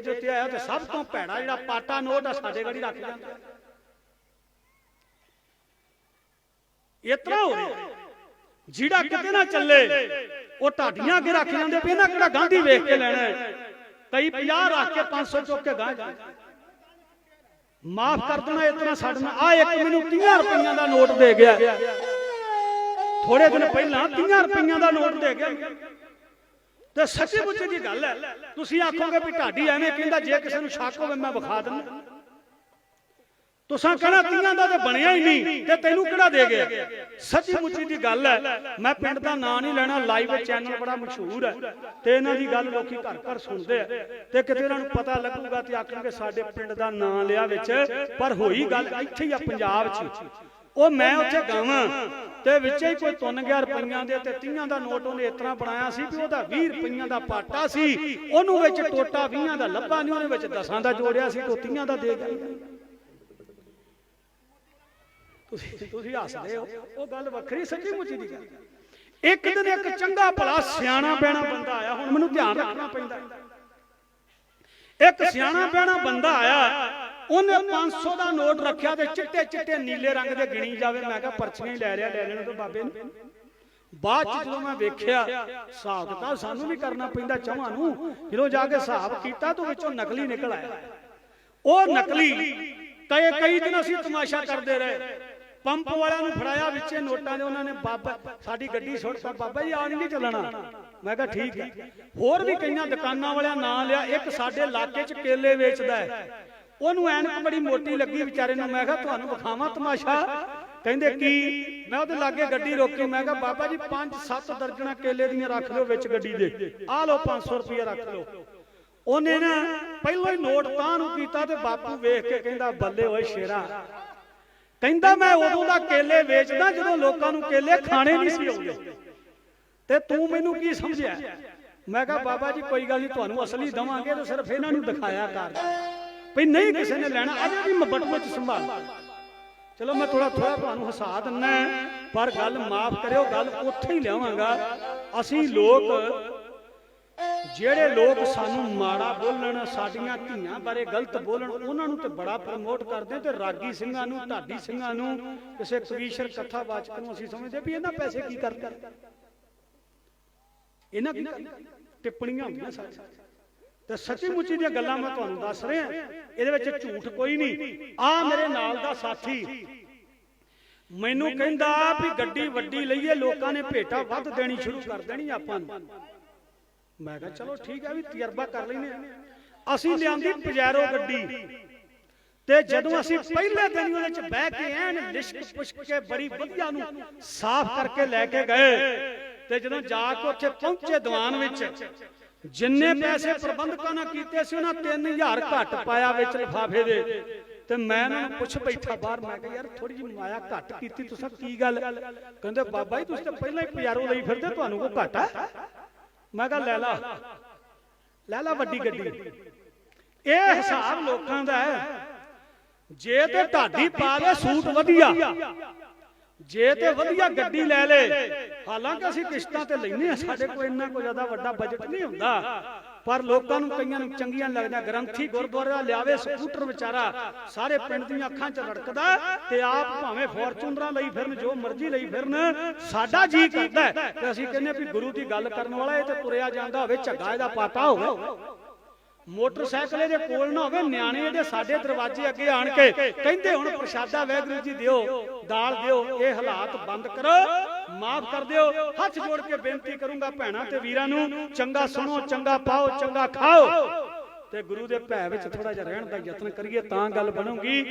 ਜੋ ਤੇ ਆਇਆ ਤੇ ਸਭ ਤੋਂ ਭੈੜਾ ਜਿਹੜਾ ਪਾਟਾ ਨੋਟ ਆ ਸਾਡੇ ਗੜੀ ਰੱਖ ਜਾਂਦਾ ਇਤਨਾ ਹੋ ਰਿਹਾ। ਜਿਹੜਾ ਕਿਤੇ ਨਾ ਚੱਲੇ, ਉਹ ਢਾਡੀਆਂ ਅੱਗੇ ਰੱਖ ਜਾਂਦੇ ਵੀ ਇਹਨਾਂ ਕਿਹੜਾ ਗਾਂਧੀ ਵੇਖ ਕੇ ਲੈਣਾ ਕਈ 50 ਰੱਖ ਕੇ 500 ਚੁੱਕ ਕੇ ਗਾਂ ਮਾਫ ਕਰ ਦੇਣਾ ਇਤਨਾ ਸਾਡੇ ਆ ਇੱਕ ਮੈਨੂੰ 30 ਰੁਪਈਆਂ ਦਾ ਨੋਟ ਦੇ ਗਿਆ। ਥੋੜੇ ਦਿਨ ਪਹਿਲਾਂ 30 ਰੁਪਈਆਂ ਦਾ ਨੋਟ ਦੇ ਗਿਆ। ਤੇ ਸੱਚੀ ਮੁੱਚੀ ਦੀ ਗੱਲ ਹੈ। ਤੁਸੀਂ ਆਖੋਗੇ ਵੀ ਢਾਡੀ ਐਵੇਂ ਕਹਿੰਦਾ, ਜੇ ਕਿਸੇ ਨੂੰ ਸ਼ੱਕ ਹੋਵੇ ਮੈਂ ਵਿਖਾ ਦਿੰਦਾ। ਤੁਸਾਂ ਕਹਣਾ ਤੀਆਂ ਦਾ ਤੇ ਬਣਿਆ ਹੀ ਨਹੀਂ, ਤੇ ਤੈਨੂੰ ਕਿਹੜਾ ਦੇ ਗਿਆ? ਸੱਚੀ ਮੁੱਚੀ ਦੀ ਗੱਲ ਹੈ, ਮੈਂ ਪਿੰਡ ਦਾ ਨਾਂ ਨਹੀਂ ਲੈਣਾ, ਲਾਈਵ ਚੈਨਲ ਬੜਾ ਮਸ਼ਹੂਰ ਹੈ। ਤੇ ਇਹਨਾਂ ਦੀ ਗੱਲ ਲੋਕੀ ਘਰ ਘਰ ਸੁਣਦੇ ਆ। ਤੇ ਕਿਤੇ ਇਹਨਾਂ ਨੂੰ ਪਤਾ ਲੱਗੂਗਾ ਤੇ ਆਖਣਗੇ ਸਾਡੇ ਪਿੰਡ ਦਾ ਨਾਂ ਲਿਆ ਵਿੱਚ, ਪਰ ਹੋਈ ਗੱਲ ਇੱਥੇ ਹੀ ਆ ਪੰਜਾਬ 'ਚ। ਉਹ ਮੈਂ ਉੱਥੇ ਗਾਵਾਂ ਤੇ ਵਿੱਚੇ ਹੀ ਕੋਈ ਤੁੰਨ ਰੁਪਈਆਂ ਦੇ ਤੇ 30 ਦਾ ਨੋਟ ਉਹਨੇ ਇਤਨਾ ਬਣਾਇਆ ਸੀ ਵੀ ਉਹਦਾ 20 ਰੁਪਈਆਂ ਦਾ ਪਾਟਾ ਸੀ, ਉਹਨੂੰ ਵਿੱਚ ਟੋਟਾ 20 ਦਾ ਲੱਭਾ ਨਹੀਂ ਉਹਨੇ ਵਿੱਚ 10 ਦਾ ਜੋੜਿਆ ਸੀ, ਤੇ 30 ਦਾ ਦੇ ਗਿਆ। ਤੁਸੀਂ ਤੁਸੀਂ ਹੱਸਦੇ ਹੋ, ਉਹ ਗੱਲ ਵੱਖਰੀ, ਸੱਚੀ ਮੁੱਚੀ ਦੀ ਗੱਲ। ਇੱਕ ਦਿਨ ਇੱਕ ਚੰਗਾ ਭਲਾ ਸਿਆਣਾ ਬਹਿਣਾ ਬੰਦਾ ਆਇਆ, ਹੁਣ ਮੈਨੂੰ ਧਿਆਨ ਰੱਖਣਾ ਪੈਂਦਾ। ਇੱਕ ਸਿਆਣਾ ਬਹਿਣਾ ਬੰਦਾ ਆਇਆ ਉਹਨੇ 500 ਦਾ ਨੋਟ ਰੱਖਿਆ ਤੇ ਚਿੱਟੇ ਚਿੱਟੇ ਨੀਲੇ ਰੰਗ ਦੇ ਗਿਣੀ ਜਾਵੇ। ਮੈਂ ਕਿਹਾ ਪਰਚੀਆਂ ਹੀ ਲੈ ਰਿਆ ਲੈ ਲੈਣ ਤੋਂ ਬਾਬੇ ਨੂੰ। ਬਾਅਦ ਚ ਜਦੋਂ ਮੈਂ ਵੇਖਿਆ, ਹਿਸਾਬ ਕਿਤਾਬ ਸਾਨੂੰ ਵੀ ਕਰਨਾ ਪੈਂਦਾ ਚਾਹਾਂ ਨੂੰ। ਜਦੋਂ ਜਾ ਕੇ ਹਿਸਾਬ ਕੀਤਾ ਤਾਂ ਵਿੱਚੋਂ ਨਕਲੀ ਨਿਕਲ ਆਇਆ। ਉਹ ਨਕਲੀ ਕਈ ਕਈ ਦਿਨ ਅਸੀਂ ਤਮਾਸ਼ਾ ਕਰਦੇ ਰਹੇ। ਪੰਪ ਵਾਲਿਆਂ ਨੂੰ ਫੜਾਇਆ ਵਿੱਚੇ ਨੋਟਾਂ ਦੇ, ਉਹਨਾਂ ਨੇ, ਬਾਬਾ, ਸਾਡੀ ਗੱਡੀ ਸੁੱਟਤਾ ਬਾਬਾ ਜੀ ਆ ਨਹੀਂ ਚੱਲਣਾ। ਮੈਂ ਕਿਹਾ ਠੀਕ ਹੈ। ਹੋਰ ਵੀ ਕਈਆਂ ਦੁਕਾਨਾਂ ਵਾਲਿਆਂ ਨਾਂ ਲਿਆ ਇੱਕ ਸਾਡੇ ਇਲਾਕੇ 'ਚ ਕੇਲੇ ਵੇਚਦਾ ਹੈ। ਉਹਨੂੰ ਐਨਕ ਬੜੀ ਮੋਟੀ ਲੱਗੀ ਵਿਚਾਰੇ ਨੂੰ। ਮੈਂ ਕਿਹਾ, ਤੁਹਾਨੂੰ ਵਿਖਾਵਾਂ ਤਮਾਸ਼ਾ? ਕਹਿੰਦੇ, ਕੀ? ਮੈਂ ਉਹਦੇ ਲਾਗੇ ਗੱਡੀ ਰੋਕੀ। ਮੈਂ ਕਿਹਾ, ਬਾਬਾ ਜੀ 5-7 ਦਰਜਣਾ ਕੇਲੇ ਦੀਆਂ ਰੱਖ ਲਿਓ ਵਿੱਚ ਗੱਡੀ ਦੇ। ਆ ਲਓ 500 ਰੁਪਏ ਰੱਖ ਲਓ। ਉਹਨੇ ਨਾ ਪਹਿਲਾਂ ਹੀ ਨੋਟ ਤਾਂ ਨੂੰ ਕੀਤਾ ਤੇ ਬਾਪੂ ਵੇਖ ਕੇ ਕਹਿੰਦਾ, ਬੱਲੇ ਓਏ ਸ਼ੇਰਾ। ਕਹਿੰਦਾ, ਮੈਂ ਉਦੋਂ ਦਾ ਕੇਲੇ ਵੇਚਦਾ ਜਦੋਂ ਲੋਕਾਂ ਨੂੰ ਕੇਲੇ ਖਾਣੇ ਨਹੀਂ ਸੀ ਆਉਂਦੇ। ਤੇ ਤੂੰ ਮੈਨੂੰ ਕੀ ਸਮਝਿਆ? ਮੈਂ ਕਿਹਾ, ਬਾਬਾ ਜੀ, ਕੋਈ ਗੱਲ ਨਹੀਂ, ਤੁਹਾਨੂੰ ਅਸਲੀ ਦਵਾਂਗੇ ਤੇ ਸਿਰਫ ਇਹਨਾਂ ਨੂੰ ਦਿਖਾਇਆ ਕਰ। ਭਈ ਨਹੀਂ ਕਿਸੇ ਨੇ ਲੈਣਾ, ਅਜੇ ਵੀ ਮੱਬਟ ਵਿੱਚ ਸੰਭਾਲ। ਚਲੋ ਮੈਂ ਥੋੜਾ ਥੋੜਾ ਤੁਹਾਨੂੰ ਹਸਾ ਦਿੰਨਾ ਪਰ ਗੱਲ ਮਾਫ ਕਰਿਓ, ਗੱਲ ਉੱਥੇ ਹੀ ਲਿਆਵਾਂਗਾ। ਅਸੀਂ ਲੋਕ, ਜਿਹੜੇ ਲੋਕ ਸਾਨੂੰ ਮਾੜਾ ਬੋਲਣ, ਸਾਡੀਆਂ ਧੀਆਂ ਬਾਰੇ ਗਲਤ ਬੋਲਣ, ਉਹਨਾਂ ਨੂੰ ਤੇ ਬੜਾ ਪ੍ਰਮੋਟ ਕਰਦੇ ਤੇ ਰਾਗੀ ਸਿੰਘਾਂ ਨੂੰ, ਢਾਡੀ ਸਿੰਘਾਂ ਨੂੰ, ਕਿਸੇ ਕਵੀਸ਼ਰ ਕਥਾਵਾਚਕ ਨੂੰ ਅਸੀਂ ਸਮਝਦੇ ਵੀ ਇਹਨਾਂ ਪੈਸੇ ਕੀ ਕਰਦੇ ਇਹਨਾਂ ਕੀ ਟਿੱਪਣੀਆਂ ਹੁੰਦੀਆਂ ਸਾਡੇ ਤੇ ਸੱਚੀ ਮੁੱਚੀ ਦੀਆਂ ਗੱਲਾਂ ਮੈਂ ਤੁਹਾਨੂੰ ਦੱਸ ਰਿਹਾ। ਇਹਦੇ ਵਿੱਚ ਝੂਠ ਕੋਈ ਨਹੀਂ। ਆ ਮੇਰੇ ਨਾਲ ਦਾ ਸਾਥੀ। ਮੈਨੂੰ ਕਹਿੰਦਾ ਵੀ ਗੱਡੀ ਵੱਡੀ ਲਈਏ, ਲੋਕਾਂ ਨੇ ਭੇਟਾ ਵੱਧ ਦੇਣੀ ਸ਼ੁਰੂ ਕਰ ਦੇਣੀ ਆਪਾਂ ਨੂੰ। ਮੈਂ ਕਿਹਾ, ਚਲੋ ਠੀਕ ਹੈ ਵੀ ਤਜਰਬਾ ਕਰ ਲੈਨੇ ਅਸੀਂ ਲਿਆਂਦੀ ਪਜੈਰੋ ਗੱਡੀ। ਤੇ ਜਦੋਂ ਅਸੀਂ ਪਹਿਲੇ ਦਿਨ ਉਹਦੇ ਚ ਬਹਿ ਕੇ ਐਨ ਲਿਸ਼ਕ ਪੁਸ਼ਕ ਕੇ ਬੜੀ ਵਧੀਆ ਨੂੰ ਸਾਫ਼ ਕਰਕੇ ਲੈ ਕੇ ਗਏ। ਤੇ ਜਦੋਂ ਜਾ ਕੇ ਉੱਥੇ ਪਹੁੰਚੇ ਦੀਵਾਨ ਵਿੱਚ ਜਿੰਨੇ ਪੈਸੇ ਪ੍ਰਬੰਧਕਾਂ ਨੇ ਕੀਤੇ ਸੀ ਉਹਨਾਂ 3000 ਘੱਟ ਪਾਇਆ ਵਿੱਚ ਲਿਫਾਫੇ ਦੇ। ਤੇ ਮੈਂ ਉਹਨਾਂ ਨੂੰ ਪੁੱਛ ਬੈਠਾ ਬਾਹਰ ਮੈਂ ਕਿਹਾ ਯਾਰ ਥੋੜੀ ਜਿਹੀ ਮਾਇਆ ਘੱਟ ਕੀਤੀ ਤੁਸੀਂ ਕੀ ਗੱਲ? ਕਹਿੰਦੇ ਬਾਬਾ ਜੀ ਤੁਸੀਂ ਤਾਂ ਪਹਿਲਾਂ ਹੀ ਪਜਾਰੋ ਲਈ ਫਿਰਦੇ ਤੁਹਾਨੂੰ ਕੋ ਘੱਟ ਹੈ? ਮੈਂ ਕਿਹਾ ਲੈ ਲਾ ਲੈ ਲਾ ਵੱਡੀ ਗੱਡੀ। ਇਹ ਹਿਸਾਬ ਲੋਕਾਂ ਦਾ ਹੈ। ਜੇ ਤੇ ਢਾਡੀ ਪਾ ਲੈ ਸੂਟ ਵਧੀਆ। ਜੇ ਤੇ ਵਧੀਆ ਗੱਡੀ ਲੈ। ਲੇ। ਹਾਲਾਂਕਿ ਅਸੀਂ ਕਿਸ਼ਤਾਂ ਤੇ ਲੈਨੇ ਆ ਸਾਡੇ ਕੋਲ ਇੰਨਾ ਕੋਈ ਜ਼ਿਆਦਾ ਵੱਡਾ ਬਜਟ ਨਹੀਂ ਹੁੰਦਾ। ਪਰ ਲੋਕਾਂ ਨੂੰ ਕਈਆਂ ਨੂੰ ਚੰਗੀਆਂ ਲੱਗਦਾ ਗ੍ਰੰਥੀ ਗੁਰਦੁਆਰਾ ਲਿਆਵੇ ਸਕੂਟਰ ਵਿਚਾਰਾ ਸਾਰੇ ਪਿੰਡ ਦੀਆਂ ਅੱਖਾਂ 'ਚ ਰੜਕਦਾ ਤੇ ਆਪ ਭਾਵੇਂ ਫੋਰਚੂਨਰਾਂ ਲਈ ਫਿਰਨ ਜੋ ਮਰਜ਼ੀ ਲਈ ਫਿਰਨ ਸਾਡਾ ਜੀ ਕਰਦਾ ਤੇ ਅਸੀਂ ਕਹਿੰਨੇ ਵੀ ਗੁਰੂ ਦੀ ਗੱਲ ਕਰਨ ਵਾਲਾ ਇਹ ਤੇ ਤੁਰਿਆ ਜਾਂਦਾ ਹੋਵੇ ਝੱਗਾ ਇਹਦਾ ਪਾਟਾ ਹੋਵੇ। ਮੋਟਰਸਾਈਕਲ ਇਹਦੇ ਕੋਲ ਨਾ ਹੋਵੇ ਨਿਆਣੇ ਜਿਹੜੇ ਸਾਡੇ ਦਰਵਾਜ਼ੇ ਅੱਗੇ ਆਣ ਕੇ ਕਹਿੰਦੇ ਹੁਣ ਪ੍ਰਸ਼ਾਦਾ ਵੈਗਰੂ ਜੀ ਦਿਓ ਦਾਲ ਦਿਓ ਇਹ ਹਾਲਾਤ ਬੰਦ ਕਰੋ। ਮਾਫ ਕਰ ਦਿਓ, ਹੱਥ ਜੋੜ ਕੇ ਬੇਨਤੀ ਕਰੂੰਗਾ ਭੈਣਾਂ ਤੇ ਵੀਰਾਂ ਨੂੰ, ਚੰਗਾ ਸੁਣੋ, ਚੰਗਾ ਪਾਓ, ਚੰਗਾ ਖਾਓ। ਤੇ ਗੁਰੂ ਦੇ ਭੈ ਵਿੱਚ ਥੋੜਾ ਜਿਹਾ ਰਹਿਣ ਦਾ ਯਤਨ ਕਰੀਏ ਤਾਂ ਗੱਲ ਬਣੂਗੀ।